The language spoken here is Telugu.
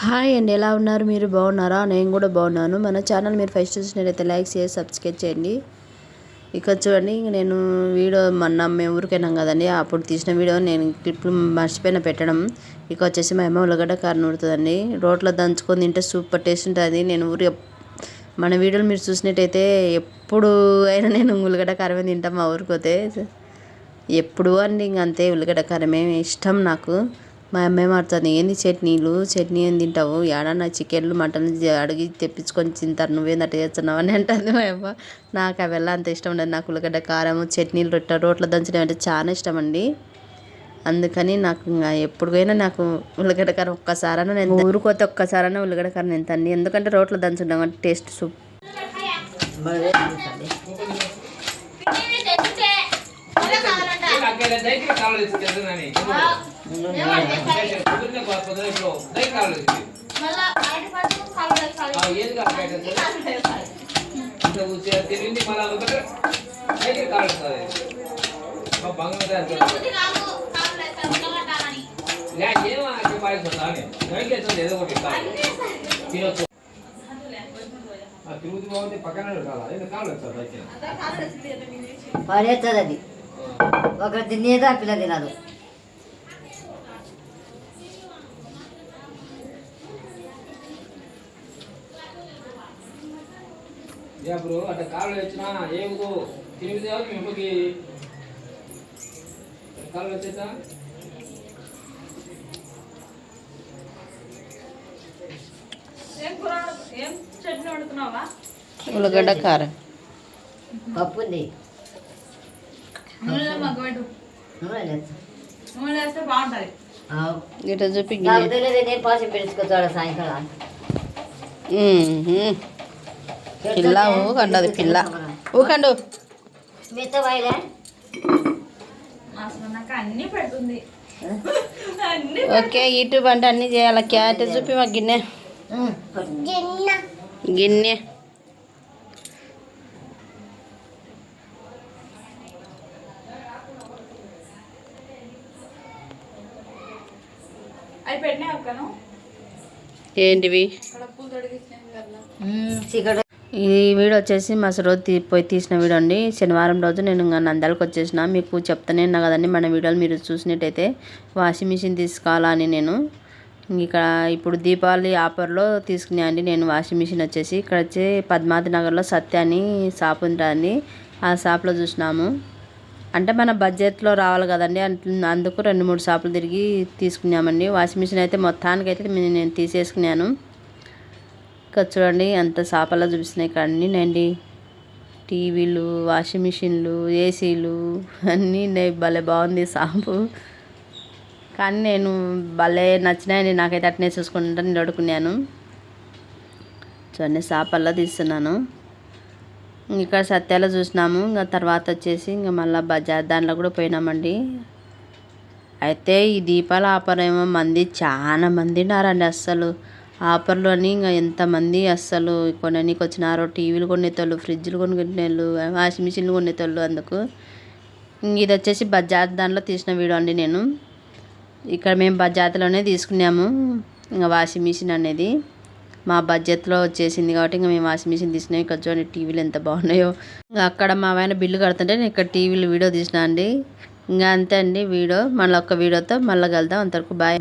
హాయ్ అండి ఎలా ఉన్నారు? మీరు బాగున్నారా? నేను కూడా బాగున్నాను. మన ఛానల్ మీరు ఫస్ట్ చూసినట్లయితే లైక్ చేసి సబ్స్క్రైబ్ చేయండి. ఇక చూడండి ఇంక నేను వీడియో మొన్న మేము ఊరికైనాం కదండి అప్పుడు తీసిన వీడియో నేను క్లిప్లు మర్చిపోయిన పెట్టడం. ఇక వచ్చేసి మా అమ్మ ఉల్లగడ్డ కారణం ఉడుతుందండి రోట్లో దంచుకొని తింటే సూపర్ టేస్ట్ ఉంటుంది. నేను ఊరి మన వీడియోలు మీరు చూసినట్టయితే ఎప్పుడు అయినా నేను ఉల్లగడ్డ కారమే తింటాం మా ఊరికి పోతే. ఎప్పుడు అండి ఇంక అంతే ఉల్లగడ్డ కారమే ఇష్టం నాకు. మా అమ్మాయి మాడుతుంది ఏంది చట్నీలు చట్నీ ఏం తింటావు? ఏడన్నా చికెన్లు మటన్ అడిగి తెప్పించుకొని తింటారు నువ్వేం అట్ట చేస్తున్నావు? అని అంటుంది మా అమ్మ. నాకు అవి అంత ఇష్టం ఉండదు. నాకు ఉల్లగడ్డ కారం చట్నీలు రొట్టె రోట్లో దంచడం అంటే చాలా ఇష్టం అండి. అందుకని నాకు ఎప్పుడుకైనా నాకు ఉల్లగడ్డ కారం ఒక్కసారైనా నేను ఊరుకోతే ఒక్కసారైనా ఉల్లగడ్డ కారం తింటాను ఎందుకంటే రోట్లో దంచడం అంటే టేస్ట్ సూప్. దగ్గర తిరిగింది మళ్ళీ దైకి కావాలి మా బంగారు తిరుగుతూ బాగుంది పక్కన పడేస్తుంది అది ఒకరు తినేది పిల్ల తినదు. ఇప్పుడు అట్లా కాళ్ళు వచ్చినా ఏమిదో తిరిగితే మీ అమ్మకి. కాళ్ళు వచ్చేసా ఉల్లగడ్డ కారం. పప్పు ఉంది. నూనెలో మగ్గబెట్టు నూనె లేదు. నూనె వేస్తే బాగుంటది. ఆవు. ఇట చూపి నాకు తెలియదు నేను పాసి పెట్టుకొచ్చాడు సాయంకాలం? పిల్ల ఊకండదు పిల్ల ఊకండు మెత్త వాయిలే మా సుమనక్క అన్ని పెడుతుంది అన్ని ఓకే యూట్యూబ్ అంటే అన్నీ చేయాలి క్యారెట్ చూపి మా గిన్నె గిన్నె అవి పెట్టినా అక్కను ఏంటివి ఈ వీడియో వచ్చేసి మా రోజు పోయి తీసిన వీడియో అండి. శనివారం రోజు నేను ఇంకా నంద్యాలకు వచ్చేసిన. మీకు చెప్తానే ఉన్నా కదండి మన వీడియోలు మీరు చూసినట్టయితే వాషింగ్ మిషన్ తీసుకోవాలని నేను. ఇక్కడ ఇప్పుడు దీపావళి ఆఫర్లో తీసుకున్నా అండి నేను వాషింగ్ మిషన్ వచ్చేసి. ఇక్కడ వచ్చి పద్మావతి నగర్లో సత్య అని షాప్ ఉంటుందండి ఆ షాప్లో చూసినాము. అంటే మన బడ్జెట్లో రావాలి కదండి అందుకు రెండు మూడు షాపులు తిరిగి తీసుకున్నామండి. వాషింగ్ మిషన్ అయితే మొత్తానికి అయితే నేను తీసేసుకున్నాను. ఇక్కడ చూడండి అంత షాపుల్లో చూపిస్తున్నాయి ఇక్కడ అన్నీ టీవీలు వాషింగ్ మిషన్లు ఏసీలు అన్నీ ఉన్నాయి. భలే బాగుంది షాపు కానీ నేను భలే నచ్చినాయని నాకైతే అట్నే చూసుకుంటా నేను అడుకున్నాను చూడండి షాపల్లా తీస్తున్నాను. ఇక్కడ సత్యాలో చూసినాము. ఇంకా తర్వాత వచ్చేసి ఇంకా మళ్ళీ బజార్ దాంట్లో కూడా పోయినామండి. అయితే ఈ దీపాల ఆఫర్ ఏమో మంది చాలా మంది ఉన్నారండి అస్సలు. ఆఫర్లోని ఇంకా ఎంతమంది అస్సలు కొననీకి వచ్చినారో టీవీలు కొనేటోళ్ళు ఫ్రిడ్జ్లు కొనుక్కునేళ్ళు వాషింగ్ మిషన్లు కొనేటోళ్ళు అందుకు. ఇంక ఇది వచ్చేసి బజాజ్ దాంట్లో తీసిన వీడియో అండి నేను. ఇక్కడ మేము బజాజ్లోనే తీసుకున్నాము ఇంకా వాషింగ్ మిషన్ అనేది. మా బడ్జెట్లో వచ్చేసింది కాబట్టి ఇంకా మేము వాషింగ్ మిషన్ తీసినాం. ఇక్కడ చూడండి టీవీలు ఎంత బాగున్నాయో. ఇంకా అక్కడ మా ఆయన బిల్లు కడుతుంటే నేను ఇక్కడ టీవీలు వీడియో తీసినా అండి. ఇంకా అంతే అండి వీడియో. మళ్ళీ ఒక్క వీడియోతో మళ్ళీ కలుద్దాం. అంతవరకు బాయ్.